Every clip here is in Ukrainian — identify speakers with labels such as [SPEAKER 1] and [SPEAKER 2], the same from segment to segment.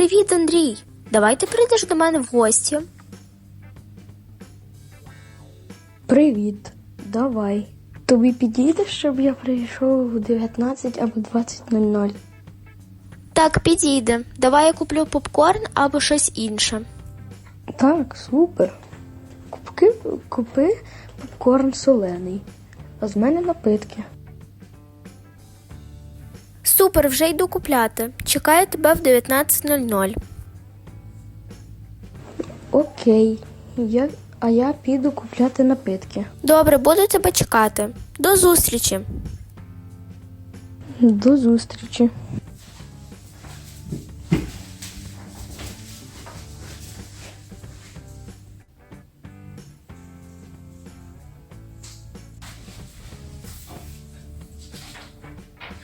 [SPEAKER 1] Привіт, Андрій! Давай ти прийдеш до мене в гості.
[SPEAKER 2] Привіт, давай. Тобі підійде, щоб я прийшов в 19 або 20.00?
[SPEAKER 1] Так, підійде. Давай я куплю попкорн або щось інше.
[SPEAKER 2] Так, супер. Купки, купи попкорн солений. А з мене напитки.
[SPEAKER 1] Супер, вже йду купляти. Чекаю тебе в 19.00.
[SPEAKER 2] Окей. Я, а я піду купляти напитки.
[SPEAKER 1] Добре, буду тебе чекати. До зустрічі.
[SPEAKER 2] До зустрічі.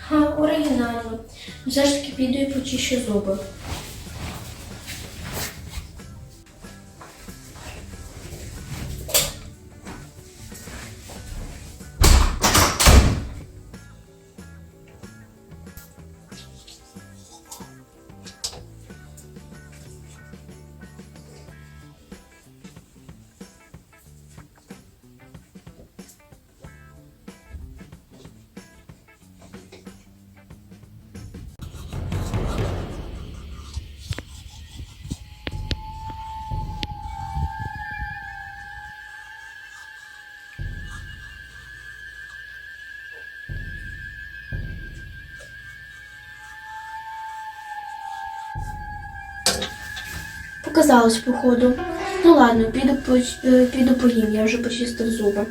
[SPEAKER 1] Ха, оригінально. Все ж таки піду і почищу зуби. Показалось, походу. Ну ладно, піду, е, піду поїм, я вже почистив зуби.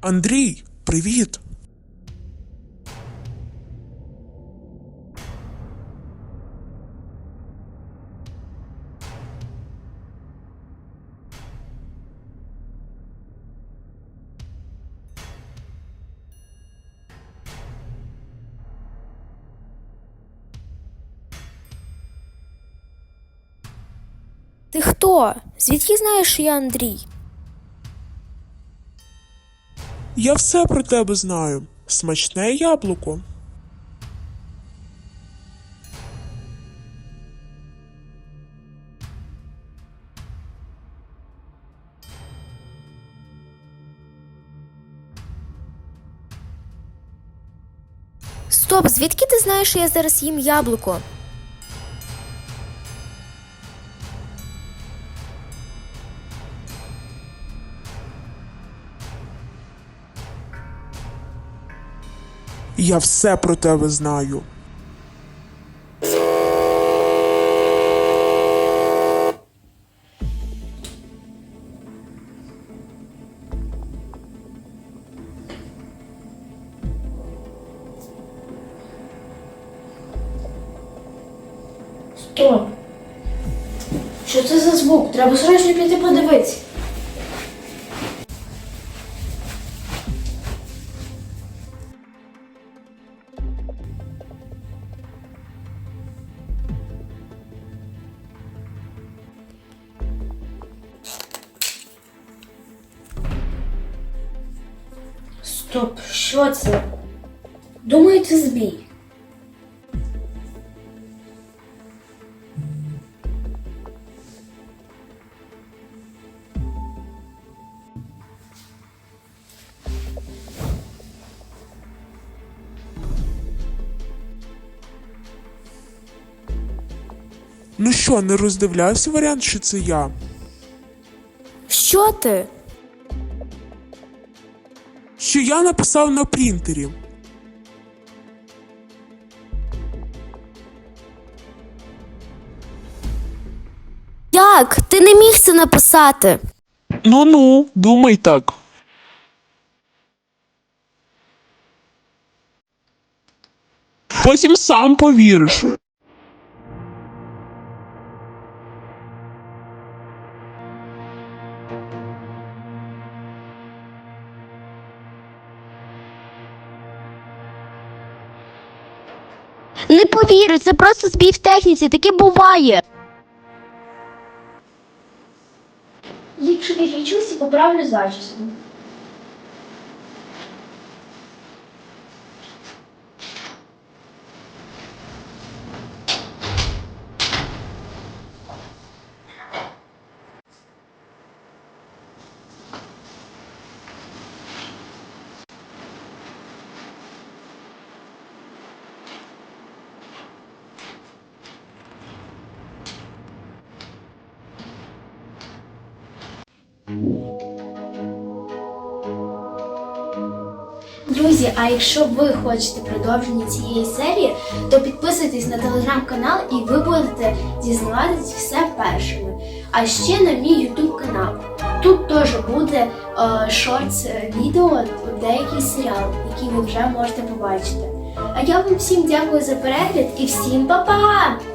[SPEAKER 3] Андрій, привіт!
[SPEAKER 1] Ти хто? Звідки знаєш, що я Андрій?
[SPEAKER 3] Я все про тебе знаю. Смачне яблуко.
[SPEAKER 1] Стоп, звідки ти знаєш, що я зараз їм яблуко?
[SPEAKER 3] Я все про тебе знаю.
[SPEAKER 1] Стоп. Що це за звук? Треба срочно піти подивитися. Стоп, що це? Думаю, збій.
[SPEAKER 3] Ну що, не роздивлявся варіант, що це я?
[SPEAKER 1] Що ти?
[SPEAKER 3] Що я написав на принтері.
[SPEAKER 1] Як? Ти не міг це написати?
[SPEAKER 3] Ну ну, думай так. Потім сам повіриш.
[SPEAKER 4] Не повірю, це просто збій в техніці, таке буває.
[SPEAKER 1] Якщо і поправлю зачіску. Друзі, а якщо ви хочете продовження цієї серії, то підписуйтесь на телеграм-канал і ви будете дізнаватись все першими. А ще на мій ютуб канал. Тут теж буде е, шортс е, відео, деякий серіал, який ви вже можете побачити. А я вам всім дякую за перегляд і всім па-па!